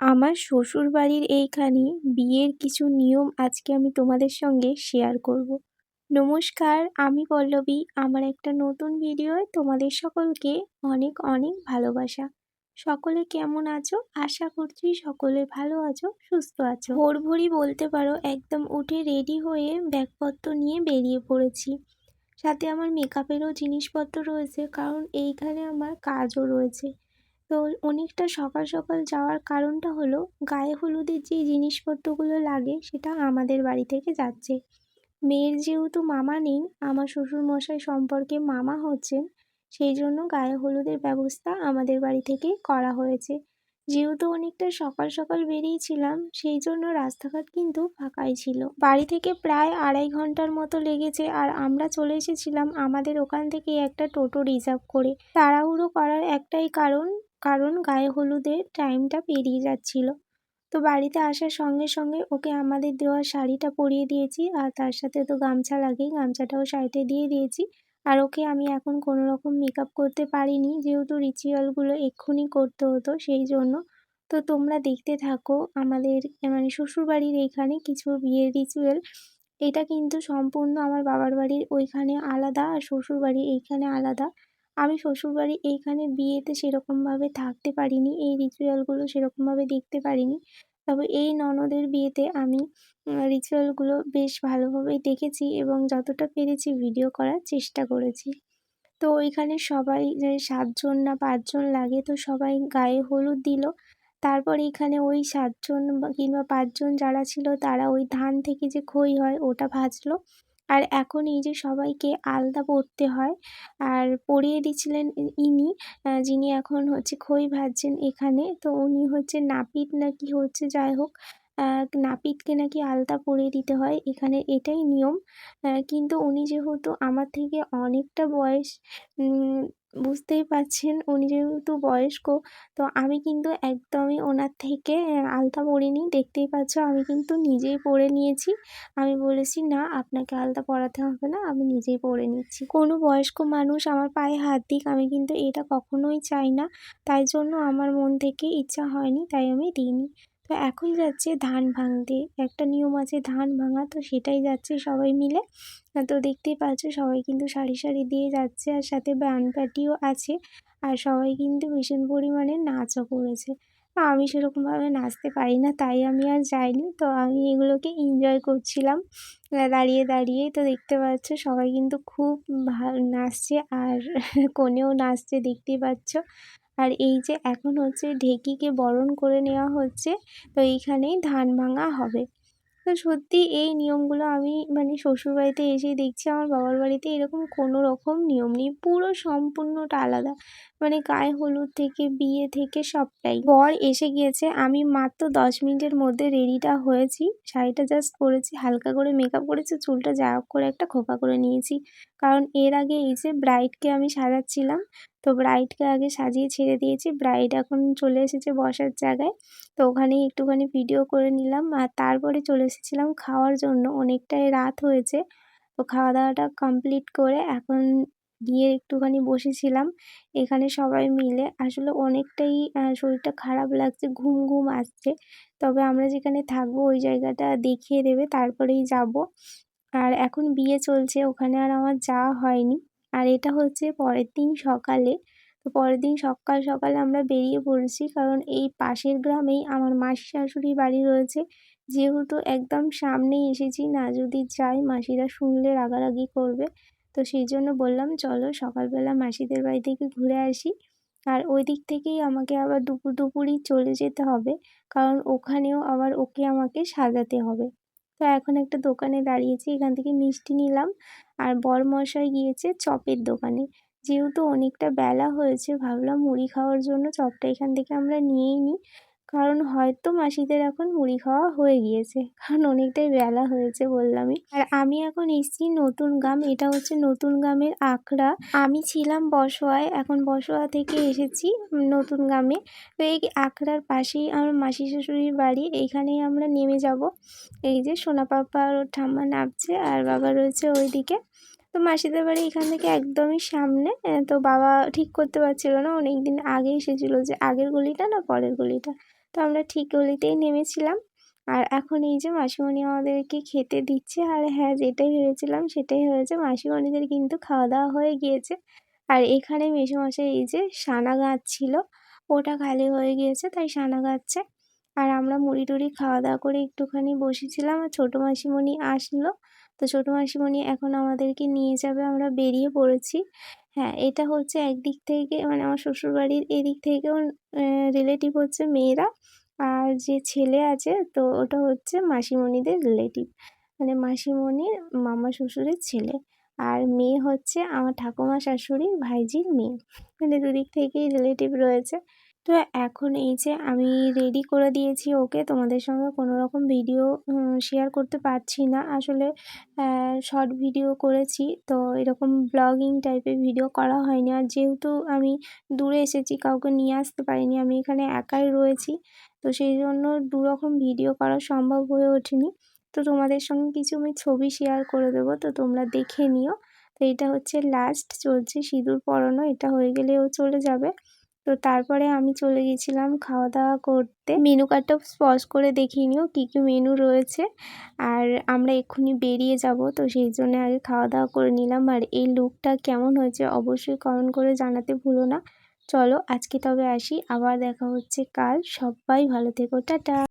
আমার শ্বশুরবাড়ির এইখানে বিয়ের কিছু নিয়ম আজকে আমি তোমাদের সঙ্গে শেয়ার করব। নমস্কার, আমি পল্লবী। আমার একটা নতুন ভিডিওয় তোমাদের সকলকে অনেক অনেক ভালোবাসা। সকলে কেমন আছো? আশা করছি সকলে ভালো আছো, সুস্থ আছো। ভোর ভোরই বলতে পারো, একদম উঠে রেডি হয়ে ব্যাগপত্র নিয়ে বেরিয়ে পড়েছি। সাথে আমার মেকআপেরও জিনিসপত্র রয়েছে, কারণ এইখানে আমার কাজও রয়েছে। তো অনেকটা সকাল সকাল যাওয়ার কারণটা হলো, গায়ে হলুদের যে জিনিসপত্রগুলো লাগে সেটা আমাদের বাড়ি থেকে যাচ্ছে। মেয়ের যেহেতু মামা নেই, আমার শ্বশুরমশাই সম্পর্কে মামা হচ্ছেন, সেই জন্য গায়ে হলুদের ব্যবস্থা আমাদের বাড়ি থেকে করা হয়েছে। যেহেতু অনেকটা সকাল সকাল বেরিয়েছিলাম, সেই জন্য রাস্তাঘাট কিন্তু ফাঁকাই ছিল। বাড়ি থেকে প্রায় আড়াই ঘণ্টার মতো লেগেছে আর আমরা চলে এসেছিলাম আমাদের ওখান থেকে একটা টোটো রিজার্ভ করে। তাড়াহুড়ো করার একটাই কারণ কারণ গায়ে হলুদের টাইমটা পেরিয়ে যাচ্ছিল। তো বাড়িতে আসার সঙ্গে সঙ্গে ওকে আমাদের দেওয়া শাড়িটা পরিয়ে দিয়েছি আর তার সাথে তো গামছা লাগেই, গামছাটাও সাইডে দিয়ে দিয়েছি। আর ওকে আমি এখন কোনো রকম মেকআপ করতে পারিনি, যেহেতু রিচুয়ালগুলো এক্ষুনি করতে হতো সেই জন্য। তো তোমরা দেখতে থাকো, আমাদের মানে শ্বশুরবাড়ির এইখানে কিছু বিয়ের রিচুয়াল এটা কিন্তু সম্পূর্ণ আমার বাবার বাড়ির ওইখানে আলাদা আর শ্বশুরবাড়ির এইখানে আলাদা। আমি শ্বশুরবাড়ি এইখানে বিয়েতে সেরকমভাবে থাকতে পারিনি, এই রিচুয়ালগুলো সেরকমভাবে দেখতে পারিনি। তবে এই ননদের বিয়েতে আমি রিচুয়ালগুলো বেশ ভালোভাবেই দেখেছি এবং যতটা পেরেছি ভিডিও করার চেষ্টা করেছি। তো ওইখানে সবাই সাতজন না পাঁচজন লাগে, তো সবাই গায়ে হলুদ দিল। তারপর এখানে ওই সাতজন কিংবা পাঁচজন যারা ছিল, তারা ওই ধান থেকে যে খই হয়, ওটা ভাজলো। আর এখন এই যে সবাইকে আলতা পড়তে হয়, আর পড়িয়ে দিচ্ছিলেন ইনি যিনি এখন হচ্ছে খই ভাজছেন এখানে, তো উনি হচ্ছে নাপিত নাকি হচ্ছে যাই হোক নাপিতকে নাকি আলতা পরিয়ে দিতে হয়, এখানে এটাই নিয়ম। কিন্তু উনি যেহেতু আমার থেকে অনেকটা বয়স বুঝতেই পারছেন, উনি যেহেতু বয়স্ক, তো আমি কিন্তু একদমই ওনার থেকে আলতা পরিনি। দেখতেই পাচ্ছ আমি কিন্তু নিজেই পরে নিয়েছি। আমি বলেছি, না, আপনাকে আলতা পরাতে হবে না, আমি নিজেই পরে নিচ্ছি। কোনো বয়স্ক মানুষ আমার পায়ে হাত দিক, আমি কিন্তু এটা কখনোই চাই না। তাই জন্য আমার মন থেকে ইচ্ছা হয়নি, তাই আমি দিইনি। তো এখন যাচ্ছে ধান ভাঙতে। একটা নিয়ম আছে ধান ভাঙা, তো সেটাই যাচ্ছে সবাই মিলে। তো দেখতেই পাচ্ছ সবাই কিন্তু সারি সারি দিয়ে যাচ্ছে আর সাথে ব্যান্ড আছে। আর সবাই কিন্তু ভীষণ পরিমাণে নাচও করেছে। আমি সেরকমভাবে নাচতে পারি না, তাই আমি আর যাইনি। তো আমি এগুলোকে এনজয় করছিলাম। দাঁড়িয়ে দাঁড়িয়ে তো দেখতে পাচ্ছ সবাই কিন্তু খুব নাচছে আর কোনেও নাচছে, দেখতেই পাচ্ছ। আর এই যে এখন হচ্ছে ঢেকিকে বরণ করে নেওয়া হচ্ছে, তো এইখানেই ধান ভাঙা হবে। তো সত্যি এই নিয়মগুলো আমি মানে শ্বশুরবাড়িতে এসেই দেখছি, আমার বাবার বাড়িতে এরকম কোনো রকম নিয়ম নেই, পুরো সম্পূর্ণটা আলাদা। মানে গায়ে হলুদ থেকে, বিয়ে থেকে সবটাই। বর এসে গিয়েছে, আমি মাত্র দশ মিনিটের মধ্যে রেডিটা হয়েছি, শাড়িটা জাস্ট পরেছি, হালকা করে মেকআপ করেছি, চুলটা যা করে একটা খোপা করে নিয়েছি। কারণ এর আগে এই যে ব্রাইডকে আমি সাজাচ্ছিলাম তো ব্রাইডকে আগে সাজিয়ে ছেড়ে দিয়েছি। ব্রাইড এখন চলে এসেছে বসার জায়গায়। তো ওখানেই একটুখানি ভিডিও করে নিলাম। আর তারপরে চলে এসেছিলাম খাওয়ার জন্য। অনেকটাই রাত হয়েছে। তো খাওয়া দাওয়াটা কমপ্লিট করে এখন গিয়ে একটুখানি বসেছিলাম। এখানে সবাই মিলে। আসলে অনেকটাই শরীরটা খারাপ লাগছে, ঘুম ঘুম আসছে। তবে আমরা যেখানে থাকব ওই জায়গাটা দেখিয়ে দেবে। তারপরেই যাব। আর এখন বিয়ে চলছে। ওখানে আর আমার যাওয়া হয়নি। আর এটা হচ্ছে পরের দিন সকালে। তো পরের দিন সকাল সকালে আমরা বেরিয়ে পড়েছি কারণ এই পাশের গ্রামেই আমার মাসি শাশুড়ি বাড়ি রয়েছে। যেহেতু একদম সামনেই এসেছি, না যদি যাই মাসিরা শুনলে রাগারাগি করবে। তো সেই জন্য বললাম, চলো সকালবেলা মাসিদের বাড়ি থেকে ঘুরে আসি। আর ওই দিক থেকেই আমাকে আবার দুপুর দুপুরই চলে যেতে হবে। কারণ ওখানেও আবার ওকে আমাকে সাজাতে হবে। তো এখন একটা দোকানে দাঁড়িয়েছি, এখান থেকে মিষ্টি নিলাম। আর বরমশাই গিয়েছে চপের দোকানে। যেহেতু অনেকটা বেলা হয়েছে, ভাবলাম মুড়ি খাওয়ার জন্য চপটা এখান থেকে আমরা নিয়েই নিই। কারণ হয়তো মাসিদের এখন মুড়ি খাওয়া হয়ে গিয়েছে। কারণ অনেকটাই বেলা হয়েছে বললামই। আর আমি এখন এসেছি নতুন গ্রাম, এটা হচ্ছে নতুন গ্রামের আখড়া। আমি ছিলাম বসোয়ায়, এখন বসোয়া থেকে এসেছি নতুন গ্রামে। তো এই আখড়ার পাশেই আমার মাসি শাশুড়ির বাড়ি এইখানেই আমরা নেমে যাব। এই যে সোনা পাপা আর ঠাম্মা নামছে আর বাবা রয়েছে ওইদিকে। তো মাসিদের বাড়ি এখান থেকে একদমই সামনে। তো বাবা ঠিক করতে পারছিল না অনেক দিন আগে এসেছিল যে আগের গলিটা না পরের গলিটা। তো আমরা ঠিক গলিতেই নেমেছিলাম। আর এখন এই যে মাসিমণি আমাদেরকে খেতে দিচ্ছে, আর হ্যাঁ যেটাই ভেবেছিলাম সেটাই হয়েছে। মাসিমণিদের কিন্তু খাওয়া দাওয়া হয়ে গিয়েছে। আর এখানে মেসোমশাই এই যে সানা গাছ ছিল, ওটা খালি হয়ে গিয়েছে, তাই সানা গাচ্ছে আর আমরা মুড়ি টুড়ি খাওয়া দাওয়া করে একটুখানি বসেছিলাম, আর ছোটো মাসিমণি আসলো। তো ছোটো মাসিমণি এখন আমাদেরকে নিয়ে যাবে, আমরা বেরিয়ে পড়েছি। হ্যাঁ এটা হচ্ছে একদিক থেকে মানে আমার শ্বশুরবাড়ির এদিক থেকেও রিলেটিভ হচ্ছে মেয়েরা। আর যে ছেলে আছে, তো ওটা হচ্ছে মাসিমণিদের রিলেটিভ মানে মাসিমণির মামা শ্বশুরের ছেলে। আর মেয়ে হচ্ছে আমার ঠাকুমা শাশুড়ি ভাইজির মেয়ে। মানে দুদিক থেকেই রিলেটিভ রয়েছে। তো এখন এই যে আমি রেডি করে দিয়েছি ওকে, তোমাদের সঙ্গে কোনো রকম ভিডিও শেয়ার করতে পারছি না। আসলে শর্ট ভিডিও করেছি, তো এরকম ব্লগিং টাইপের ভিডিও করা হয়নি। আর যেহেতু আমি দূরে এসেছি, কাউকে নিয়ে আসতে পারিনি, আমি এখানে একাই রয়েছি, তো সেই জন্য দুরকম ভিডিও করা সম্ভব হয়ে ওঠেনি। তো তোমাদের সঙ্গে কিছু আমি ছবি শেয়ার করে দেবো, তো তোমরা দেখে নিও। তো এটা হচ্ছে লাস্ট চলছে সিঁদুর পরানো, এটা হয়ে গেলেও চলে যাবে। তো তারপরে আমি চলে গেছিলাম খাওয়া দাওয়া করতে। মেনু কার্ডটা স্পজ করে দেখিয়ে নিও, কী কী মেনু রয়েছে। আর আমরা এক্ষুনি বেরিয়ে যাব, তো সেই জন্য আগে খাওয়া দাওয়া করে নিলাম। আর এই লুকটা কেমন হয়েছে অবশ্যই কমেন্ট করে জানাতে ভুলো না। চলো আজকে তবে আসি, আবার দেখা হচ্ছে কাল। সবাই ভালো থেকো, টাটা!